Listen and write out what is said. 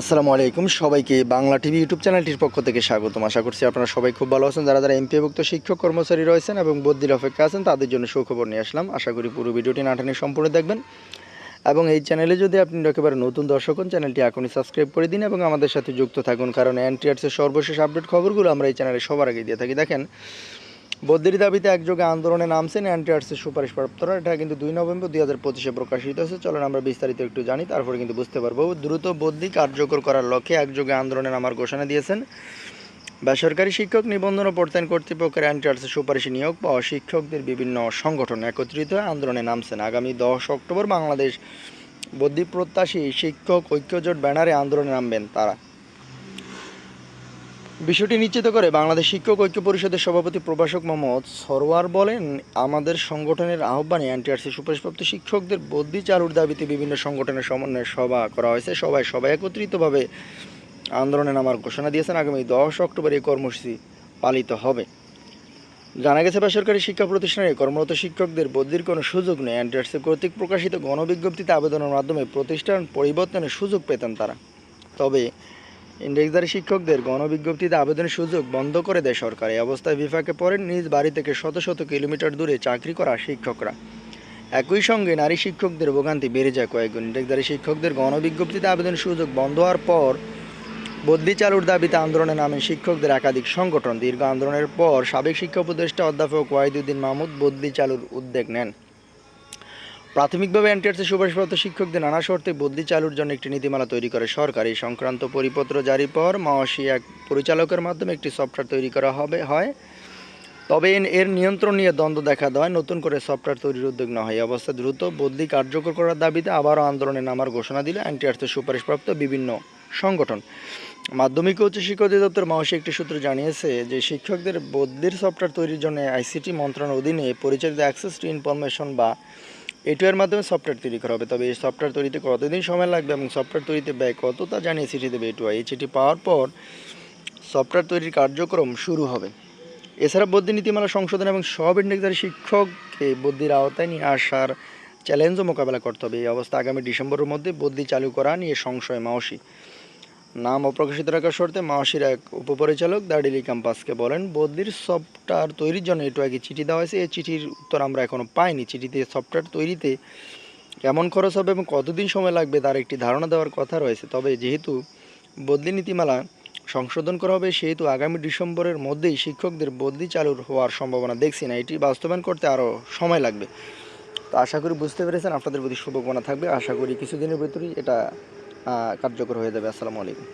আসসালামু আলাইকুম সবাইকে বাংলা টিভি ইউটিউব চ্যানেলটির পক্ষ থেকে স্বাগতম। আশা করছি আপনারা সবাই খুব ভালো আছেন। যারা যারা এমপিভুক্ত শিক্ষক কর্মচারী রয়েছেন এবং বদ্যির অপেক্ষা আছেন, তাদের জন্য সুখবর নিয়ে আসলাম। আশা করি পুরো ভিডিওটি নাটানি সম্পূর্ণ দেখবেন। এবং এই চ্যানেলে যদি আপনি একেবারে নতুন দর্শক হন, চ্যানেলটি এখনই সাবস্ক্রাইব করে দিন এবং আমাদের সাথে যুক্ত থাকুন। কারণ এনটিআরসের সর্বশেষ আপডেট খবরগুলো আমরা এই চ্যানেলে সবার আগে দিয়ে থাকি। দেখেন বদ্যির দাবিতে একযোগে আন্দোলনে নামছেন অ্যান্টিআরসির সুপারিশপ্রাপ্তরা এটা কিন্তু দুই নভেম্বর দুই হাজার পঁচিশে প্রকাশিত হয়েছে। চলেন আমরা বিস্তারিত একটু জানি, তারপরে কিন্তু বুঝতে পারব। দ্রুত বদ্যি কার্যকর করার লক্ষ্যে একযোগে আন্দোলনে নামার ঘোষণা দিয়েছেন বেসরকারি শিক্ষক নিবন্ধন ও কর্তৃপক্ষের অ্যান্টিআরসি সুপারিশ নিয়োগ বা শিক্ষকদের বিভিন্ন সংগঠন একত্রিত হয়ে আন্দোলনে নামছেন। আগামী দশ অক্টোবর বাংলাদেশ বদ্যি প্রত্যাশী শিক্ষক ঐক্যজোট ব্যানারে আন্দোলনে নামবেন তারা। বিষয়টি নিশ্চিত করে বাংলাদেশ শিক্ষক ঐক্য পরিষদের সভাপতি প্রভাষক মোহাম্মদ সরওয়ার বলেন, আমাদের সংগঠনের আহ্বানে এনটিআরসি সুপারিশপ্রাপ্ত শিক্ষকদের বদ্যি চালুর দাবিতে বিভিন্ন সংগঠনের সমন্বয়ে সভা করা হয়েছে। সবাই সবাই একত্রিতভাবে আন্দোলনে নামার ঘোষণা দিয়েছেন। আগামী দশ অক্টোবর এই কর্মসূচি পালিত হবে। জানা গেছে, বেসরকারি শিক্ষা প্রতিষ্ঠানে কর্মরত শিক্ষকদের বদলির কোনো সুযোগ নেই। এনটিআরসি কর্তৃক প্রকাশিত গণবিজ্ঞপ্তিতে আবেদনের মাধ্যমে প্রতিষ্ঠান পরিবর্তনের সুযোগ পেতেন তারা। তবে ইন্ডেক্সধারী শিক্ষকদের গণবিজ্ঞপ্তিতে আবেদনের সুযোগ বন্ধ করে দেয় সরকার। এই অবস্থায় বিফাকে পড়েন নিজ বাড়ি থেকে শত শত কিলোমিটার দূরে চাকরি করা শিক্ষকরা। একই সঙ্গে নারী শিক্ষকদের ভোগান্তি বেড়ে যায় কয়েকগুণ। ইন্ডেক্সধারী শিক্ষকদের গণবিজ্ঞপ্তিতে আবেদনের সুযোগ বন্ধ হওয়ার পর বদলি চালুর দাবিতে আন্দোলনে নামেন শিক্ষকদের একাধিক সংগঠন। দীর্ঘ আন্দোলনের পর সাবেক শিক্ষা উপদেষ্টা অধ্যাপক ওয়াহিদুদ্দিন মাহমুদ বদলি চালুর উদ্যোগ নেন। প্রাথমিকভাবে এনটিআরসি সুপারিশপ্রাপ্ত শিক্ষকদের নানা শর্তে বদলি চালুর জন্য একটি নীতিমালা তৈরি করে সরকার। এই সংক্রান্ত পরিপত্র জারি পর মাওসি এক পরিচালকের মাধ্যমে একটি সফটওয়্যার তৈরি করা হবে, হয়। তবে এর- নিয়ন্ত্রণ নিয়ে দ্বন্দ্ব দেখা দেওয়ায় নতুন করে সফটওয়্যার তৈরির উদ্যোগ না হয়। অবস্থা দ্রুত বদলি কার্যকর করার দাবিতে আবারও আন্দোলনে নামার ঘোষণা দিল এনটিআরসি সুপারিশপ্রাপ্ত বিভিন্ন সংগঠন। মাধ্যমিক উচ্চ শিক্ষা অধিদপ্তর মাওসি একটি সূত্র জানিয়েছে যে শিক্ষকদের বদলির সফটওয়্যার তৈরির জন্য আইসিটি মন্ত্রণালয়ের অধীনে পরিচালিত অ্যাক্সেস টু ইনফরমেশন বা এটু এর মাধ্যমে সফটওয়্যার তৈরি করা হবে। তবে এই সফটওয়্যার তৈরিতে কতদিন সময় লাগবে এবং সফটওয়্যার তৈরিতে ব্যয় কত তা জানিয়ে চিঠি দেবে এটু এই চিঠি পাওয়ার পর সফটওয়্যার তৈরির কার্যক্রম শুরু হবে। এছাড়া বদ্যি নীতিমালা সংশোধন এবং সব ইন্ডেক্সধারী শিক্ষককে বদ্যির আওতায় নিয়ে আসার চ্যালেঞ্জও মোকাবেলা করতে হবে। এই অবস্থা আগামী ডিসেম্বরের মধ্যে বদ্যি চালু করা নিয়ে সংশয় মাওসি নাম অপ্রকাশিত রাখার শর্তে মাওসির এক উপপরিচালক দার্ডিলি ক্যাম্পাসকে বলেন, বদলির সফটওয়্যার তৈরির জন্য একটু আগে চিঠি দেওয়া হয়েছে। এই চিঠির উত্তর আমরা এখনও পাইনি। চিঠিতে সফটওয়্যার তৈরিতে কেমন খরচ হবে এবং কতদিন সময় লাগবে তার একটি ধারণা দেওয়ার কথা রয়েছে। তবে যেহেতু বদলি নীতিমালা সংশোধন করা হবে, সেহেতু আগামী ডিসেম্বরের মধ্যেই শিক্ষকদের বদলি চালুর হওয়ার সম্ভাবনা দেখছি না। এটি বাস্তবায়ন করতে আরও সময় লাগবে। তো আশা করি বুঝতে পেরেছেন। আপনাদের প্রতি শুভকামনা থাকবে। আশা করি কিছুদিনের ভেতরেই এটা কার্যকর হয়ে যাবে। আসসালামু আলাইকুম।